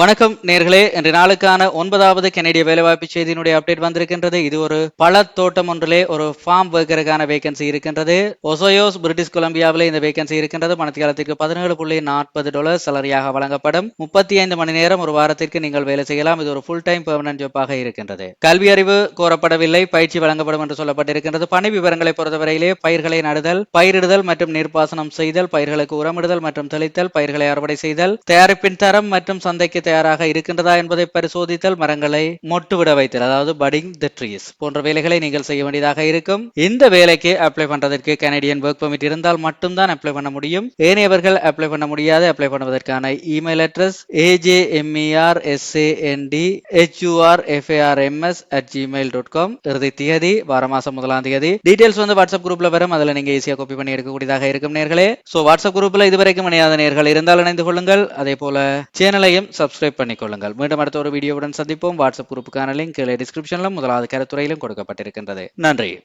வணக்கம் நேர்களே. இன்று நாளுக்கான ஒன்பதாவது கெனடிய வேலைவாய்ப்பு செய்தியினுடைய அப்டேட் வந்திருக்கின்றது. இது ஒரு பழ தோட்டம் ஒன்றிலே ஒரு ஃபார்ம் ஒர்க்கருக்கான வேகன்சி இருக்கின்றது. ஒசோயோஸ் பிரிட்டிஷ் கொலம்பியாவிலே இந்த வேகன்சி இருக்கின்றது. மனத்தியாலத்திற்கு பதினேழு புள்ளி நாற்பது டாலர் சலரியாக வழங்கப்படும். முப்பத்தி ஐந்து மணி நேரம் ஒரு வாரத்திற்கு நீங்கள் வேலை செய்யலாம். இது ஒரு ஃபுல் டைம் பெர்மனன்ட் ஜாப்பாக இருக்கின்றது. கல்வி அறிவு கோரப்படவில்லை. பயிற்சி வழங்கப்படும் என்று சொல்லப்பட்டிருக்கின்றது. பணி விவரங்களை பொறுத்தவரையிலே பயிர்களை நடுதல் பயிரிடுதல் மற்றும் நீர்ப்பாசனம் செய்தல் பயிர்களுக்கு உரமிடுதல் மற்றும் தெளித்தல் பயிர்களை அறுவடை செய்தல் தயாரிப்பின் தரம் மற்றும் சந்தைக்கு தயாராக இருக்கின்றதா என்பதை பரிசோதித்தல் மரங்களை மொட்டுவிட வைத்தல். அதாவது படிங் த ட்ரீஸ் போன்ற வேலைகளை நீங்கள் செய்ய வேண்டியதாக இருக்கும். இந்த வேலைக்கு அப்ளை பண்றதற்கு கனடியன் ஒர்க் பெர்மிட் இருந்தால் மட்டும்தான் அப்ளை பண்ண முடியும். ஏனையவர்கள் அப்ளை பண்ண முடியாது. Apply பண்ணுவதற்கான email address A J M E R S A N D H U R F A R M S at Gmail dot com இறுதி தேதி வார மாசம் முதலாம் தேதி டீடைல்ஸ் வந்து வாட்ஸ்அப் குரூப்ல வரும். அதுல நீங்க ஈஸியா காப்பி பண்ணி எடுக்கக்கூடியதாக இருக்கும் நேர்களே. சோ வாட்ஸ்அப் குரூப்ல இதுவரைக்கும் இணையாத நேர்கள் இருந்தால் இணைந்து கொள்ளுங்கள். அதே போல சேனலையும் சப்ஸ்கிரைப் பண்ணிக்கொள்ளுங்கள். மீண்டும் அடுத்த ஒரு வீடியோவுடன் சந்திப்போம். வாட்ஸ்அப் குரூப்புக்கான லிங்க் டிஸ்கிரிப்ஷனிலும் முதலாவது கருத்துறையிலும் கொடுக்கப்பட்டிருக்கின்றது. நன்றி.